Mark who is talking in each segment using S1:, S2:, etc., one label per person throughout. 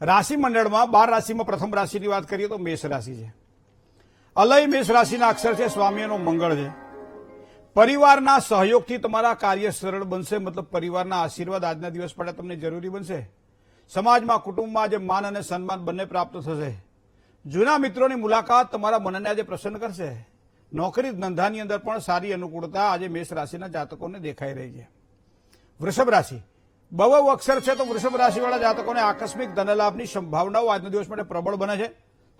S1: રાશિ મંડળમાં બાર રાશિમાં પ્રથમ રાશિની વાત કરીએ તો મેષ રાશિ છે. અલય મેષ રાશિના અક્ષર છે, સ્વામીનો મંગળ છે. પરિવારના સહયોગથી તમારા કાર્ય સરળ બનશે, મતલબ પરિવારના આશીર્વાદ આજના દિવસ પડે તમને જરૂરી બનશે. સમાજમાં, કુટુંબમાં આજે માન અને સન્માન બંને પ્રાપ્ત થશે. જૂના મિત્રોની મુલાકાત તમારા મનને આજે પ્રસન્ન કરશે. નોકરી ધંધાની અંદર પણ સારી અનુકૂળતા આજે મેષ રાશિના જાતકોને દેખાઈ રહી છે. વૃષભ રાશિ. બહુ અક્ષર છે તો વૃષભ રાશિવાળા જાતકોને આકસ્મિક ધનલાભની સંભાવનાઓ આજનો દિવસ માટે પ્રબળ બને છે.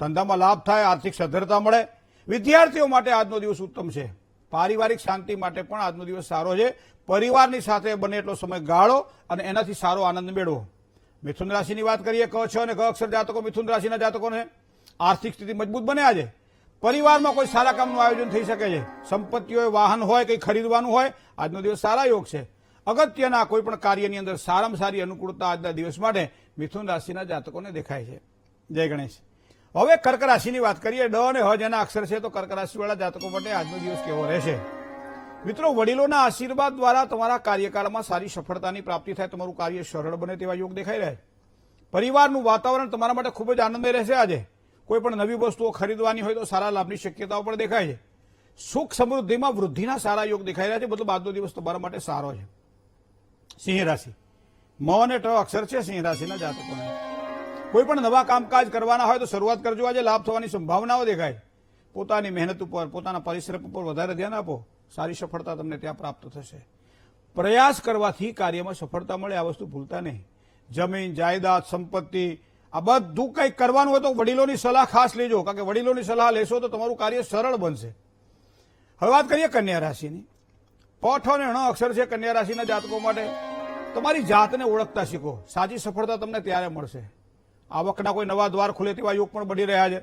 S1: ધંધામાં લાભ થાય, આર્થિક સદ્ધરતા મળે. વિદ્યાર્થીઓ માટે આજનો દિવસ ઉત્તમ છે. પારિવારિક શાંતિ માટે પણ આજનો દિવસ સારો છે. પરિવારની સાથે બને એટલો સમય ગાળો અને એનાથી સારો આનંદ મેળવો. મિથુન રાશિની વાત કરીએ, ક છ અને ક અક્ષર જાતકો મિથુન રાશિના જાતકોને આર્થિક સ્થિતિ મજબૂત બને આજે પરિવારમાં કોઈ સારા કામનું આયોજન થઈ શકે છે. સંપત્તિઓ વાહન હોય, કંઈ ખરીદવાનું હોય, આજનો દિવસ સારા યોગ છે. અગત્યના કોઈ પણ કાર્યની અંદર સારામાં સારી અનુકૂળતા આજના દિવસ માટે મિથુન રાશિના જાતકોને દેખાય છે. જય ગણેશ. હવે કર્ક રાશિની વાત કરીએ. ડ અને હ જેના અક્ષર છે તો કર્ક રાશિવાળા જાતકો માટે આજનો દિવસ કેવો રહેશે? મિત્રો, વડીલોના આશીર્વાદ દ્વારા તમારા કાર્યકાળમાં સારી સફળતાની પ્રાપ્તિ થાય, તમારું કાર્ય સરળ બને તેવા યોગ દેખાઈ રહ્યા પરિવારનું વાતાવરણ તમારા માટે ખૂબ જ આનંદમય રહેશે આજે. કોઈ પણ નવી વસ્તુઓ ખરીદવાની હોય તો સારા લાભની શક્યતાઓ પણ દેખાય છે. સુખ સમૃદ્ધિમાં વૃદ્ધિના સારા યોગ દેખાઈ રહ્યા છે. મતલબ આજનો દિવસ તમારા માટે સારો છે. સિંહ રાશિ. મ અને અક્ષર છે સિંહ રાશિના જાતકોને. કોઈ પણ નવા કામકાજ કરવાના હોય તો શરૂઆત કરજો. આજે લાભ થવાની સંભાવનાઓ દેખાય. પોતાની મહેનત ઉપર, પોતાના પરિશ્રમ ઉપર વધારે ધ્યાન આપો. સારી સફળતા તમને ત્યાં પ્રાપ્ત થશે. પ્રયાસ કરવાથી કાર્યમાં સફળતા મળે, આ વસ્તુ ભૂલતા નહીં. જમીન, જાયદાદ, સંપત્તિ, આ બધું કંઈક કરવાનું હોય તો વડીલોની સલાહ ખાસ લેજો. કારણ કે વડીલોની સલાહ લેશો તો તમારું કાર્ય સરળ બનશે. હવે વાત કરીએ કન્યા રાશિની. પઠ અને ણ અક્ષર છે કન્યા રાશિના જાતકો માટે. તમારી જાતને ઓળખતા શીખો. સાચી સફળતા તમને ત્યારે મળશે. આવકના કોઈ નવા દ્વાર ખુલે તેવા યોગ પણ બની રહ્યા છે.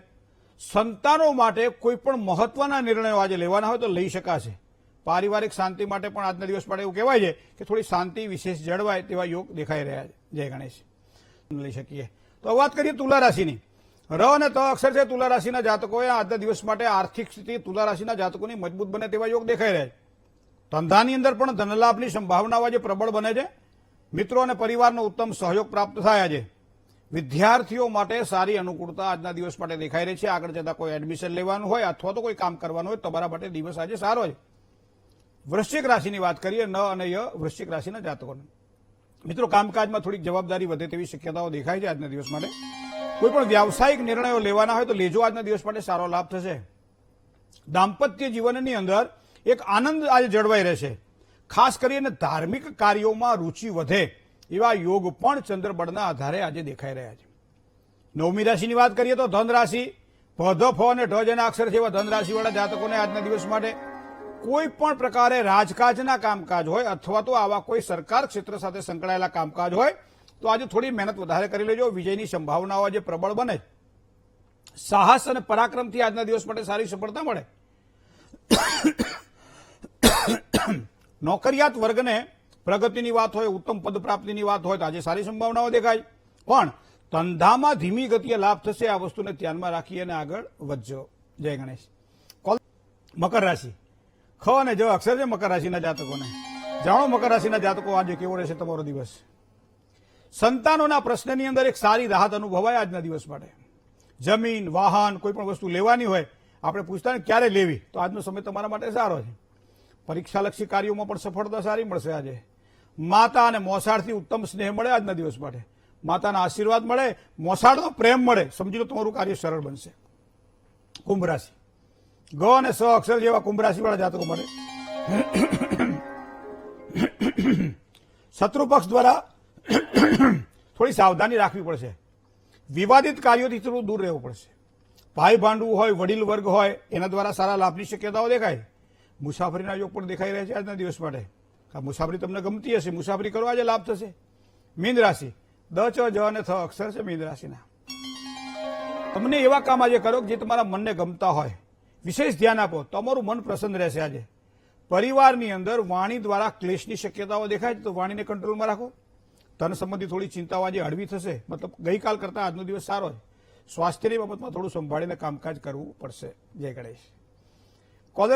S1: સંતાનો માટે કોઈ પણ મહત્વના નિર્ણયો આજે લેવાના હોય તો લઈ શકાશે. પારિવારિક શાંતિ માટે પણ આજના દિવસ માટે એવું કહેવાય છે કે થોડી શાંતિ વિશેષ જળવાય તેવા યોગ દેખાઈ રહ્યા છે. જય ગણેશ. લઈ શકીએ. તો વાત કરીએ તુલા રાશિની. ર અને ત અક્ષર છે તુલા રાશિના જાતકોએ આજના દિવસ માટે આર્થિક સ્થિતિ તુલા રાશિના જાતકોની મજબૂત બને તેવા યોગ દેખાઈ રહ્યા છે. ધંધાની અંદર પણ ધનલાભની સંભાવનાઓ આજે પ્રબળ બને છે. મિત્રો અને પરિવારનો ઉત્તમ સહયોગ પ્રાપ્ત થાય છે વિદ્યાર્થીઓ માટે સારી અનુકૂળતા આજના દિવસ માટે દેખાઈ રહી છે. આગળ જતા કોઈ એડમિશન લેવાનું હોય અથવા તો કોઈ કામ કરવાનું હોય તમારા માટે દિવસ આજે સારો છે. વૃશ્ચિક રાશિની વાત કરીએ, ન અને ય વૃશ્ચિક રાશિના જાતકોને. મિત્રો, કામકાજમાં થોડીક જવાબદારી વધે તેવી શક્યતાઓ દેખાય છે આજના દિવસ માટે. કોઈ પણ વ્યાવસાયિક નિર્ણયો લેવાના હોય તો લેજો. આજના દિવસ માટે સારો લાભ થશે. દાંપત્ય જીવનની અંદર એક આનંદ આજે જળવાઈ રહેશે. ખાસ કરીને ધાર્મિક કાર્યોમાં રુચિ વધે એવા યોગ પણ ચંદ્રબળના આધારે આજે દેખાઈ રહ્યા છે. નવમી રાશિની વાત કરીએ તો ધન રાશિ અને ઢ જેના અક્ષર છે એવા ધન રાશિવાળા જાતકોને આજના દિવસ માટે કોઈ પણ પ્રકારે રાજકાજના કામકાજ હોય અથવા તો આવા કોઈ સરકાર ક્ષેત્ર સાથે સંકળાયેલા કામકાજ હોય, તો આજે થોડી મહેનત વધારે કરી લેજો. વિજયની સંભાવનાઓ આજે પ્રબળ બને. સાહસ અને પરાક્રમથી આજના દિવસ માટે સારી સફળતા મળે. નોકરિયાત વર્ગને પ્રગતિની વાત હોય, ઉત્તમ પદ પ્રાપ્તિની વાત હોય તો આજે સારી સંભાવનાઓ દેખાય. પણ ધંધામાં ધીમી ગતિએ લાભ થશે આ વસ્તુને ધ્યાનમાં રાખી અને આગળ વધજો. જય ગણેશ. કોલ મકર રાશિ. ખ અને જ અક્ષર છે મકર રાશિના જાતકોને. જાણો મકર રાશિના જાતકો આજે કેવો રહેશે તમારો દિવસ? સંતાનોના પ્રશ્નની અંદર એક સારી રાહત અનુભવાય આજના દિવસ માટે. જમીન, વાહન, કોઈ પણ વસ્તુ લેવાની હોય, આપણે પૂછતા ક્યારે લેવી? તો આજનો સમય તમારા માટે સારો છે. પરીક્ષાલક્ષી કાર્યોમાં પણ સફળતા સારી મળશે આજે. માતા અને મોસાળથી ઉત્તમ સ્નેહ મળે આજના દિવસ માટે. માતાના આશીર્વાદ મળે, મોસાળનો પ્રેમ મળે. સમજી લો તમારું કાર્ય સરળ બનશે. કુંભ રાશિ. ગ અને સ અક્ષર જેવા કુંભ રાશિવાળા જાતકો મળે શત્રુ પક્ષ દ્વારા થોડી સાવધાની રાખવી પડશે. વિવાદિત કાર્યોથી થોડું દૂર રહેવું પડશે. ભાઈ ભાંડવું હોય, વડીલ વર્ગ હોય, એના દ્વારા સારા લાભની શક્યતાઓ દેખાય. મુસાફરીના યોગ પણ દેખાઈ રહ્યા છે આજના દિવસ માટે. મુસાફરી તમને ગમતી હશે? મુસાફરી કરો આજે લાભ થશે? મીન રાશિ. દ, ચ, જ અને થ અક્ષર છે મીન રાશિના. તમને એવા કામ આજે કરો જે તમારા મનને ગમતા હોય. વિશેષ ધ્યાન આપો. તમારું મન પ્રસન્ન રહેશે આજે. પરિવારની અંદર વાણી દ્વારા ક્લેશની શક્યતાઓ દેખાય છે તો વાણીને કંટ્રોલમાં રાખો. ધન સંબંધી થોડી ચિંતાઓ આજે હળવી થશે. મતલબ ગઈકાલ કરતાં આજનો દિવસ સારો છે. સ્વાસ્થ્યની બાબતમાં થોડું સંભાળીને કામકાજ કરવું પડશે. જય ગણેશ.